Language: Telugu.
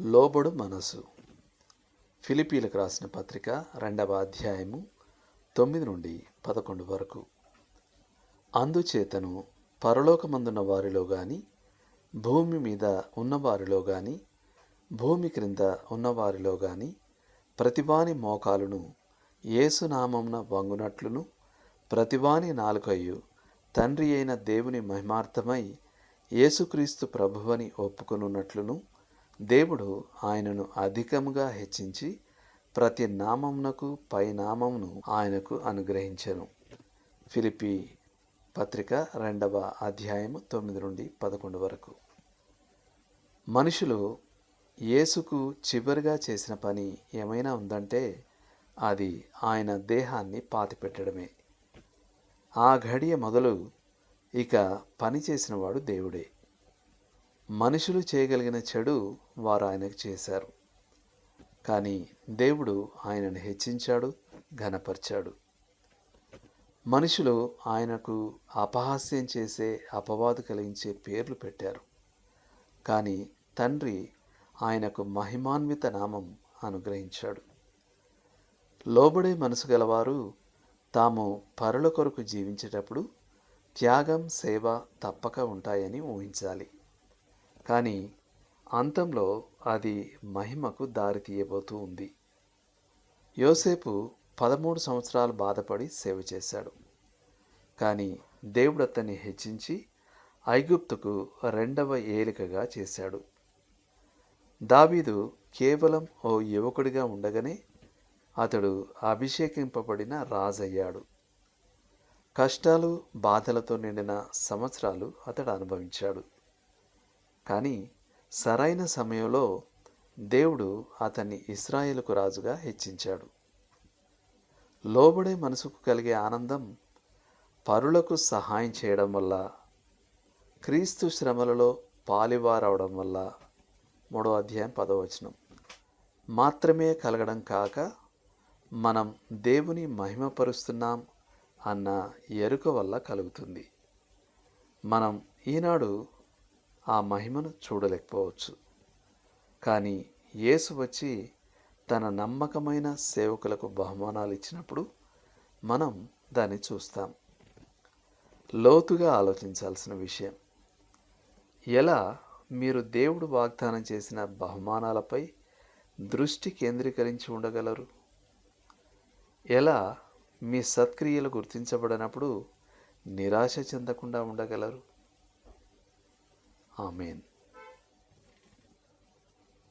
లోబడు మనసు. ఫిలిపీలకు రాసిన పత్రిక రెండవ అధ్యాయము తొమ్మిది నుండి పదకొండు వరకు. అందుచేతను పరలోకమందున్న వారిలో గాని భూమి మీద ఉన్నవారిలో గాని భూమి క్రింద ఉన్నవారిలో గాని ప్రతివాని మోకాలును ఏసునామమున వంగునట్లును ప్రతివాని నాలుకయు తండ్రి అయిన దేవుని మహిమార్థమై యేసుక్రీస్తు ప్రభువని ఒప్పుకొనున్నట్లును దేవుడు ఆయనను అధికముగా హెచ్చించి ప్రతి నామమునకు పై నామమును ఆయనకు అనుగ్రహించను. ఫిలిపి పత్రిక రెండవ అధ్యాయము తొమ్మిది నుండి పదకొండు వరకు. మనుషులు యేసుకు చివరిగా చేసిన పని ఏమైనా ఉందంటే అది ఆయన దేహాన్ని పాతిపెట్టడమే. ఆ ఘడియ మొదలు ఇక పని చేసినవాడు దేవుడే. మనుషులు చేయగలిగిన చెడు వారు ఆయనకు చేశారు. కానీ దేవుడు ఆయనను హెచ్చించాడు ఘనపరిచాడు. మనుషులు ఆయనకు అపహాస్యం చేసే అపవాదు కలిగించే పేర్లు పెట్టారు. కానీ తండ్రి ఆయనకు మహిమాన్విత నామం అనుగ్రహించాడు. లోబడే మనసు గలవారు తాము పరుల కొరకు జీవించేటప్పుడు త్యాగం సేవ తప్పక ఉంటాయని ఊహించాలి. కానీ అంతంలో అది మహిమకు దారి తీయబోతూ ఉంది. యోసేపు పదమూడు సంవత్సరాలు బాధపడి సేవ చేశాడు. కానీ దేవుడు అతన్ని హెచ్చించి ఐగుప్తుకు రెండవ ఏలికగా చేశాడు. దావీదు కేవలం ఓ యువకుడిగా ఉండగానే అతడు అభిషేకింపబడిన రాజయ్యాడు. కష్టాలు బాధలతో నిండిన సంవత్సరాలు అతడు అనుభవించాడు. కానీ సరైన సమయంలో దేవుడు అతన్ని ఇస్రాయేలుకు రాజుగా హెచ్చించాడు. లోబడే మనసుకు కలిగే ఆనందం పరులకు సహాయం చేయడం వల్ల క్రీస్తు శ్రమలలో పాలివారవడం వల్ల. మూడో అధ్యాయం పదవచనం మాత్రమే కలగడం కాక మనం దేవుని మహిమపరుస్తున్నాం అన్న ఎరుక వల్ల కలుగుతుంది. మనం ఈనాడు ఆ మహిమను చూడలేకపోవచ్చు. కానీ యేసు వచ్చి తన నమ్మకమైన సేవకులకు బహుమానాలు ఇచ్చినప్పుడు మనం దాన్ని చూస్తాం. లోతుగా ఆలోచించాల్సిన విషయం ఎలా మీరు దేవుడు వాగ్దానం చేసిన బహుమానాలపై దృష్టి కేంద్రీకరించి ఉండగలరు? ఎలా మీ సత్క్రియలు గుర్తించబడినప్పుడు నిరాశ చెందకుండా ఉండగలరు? Amen.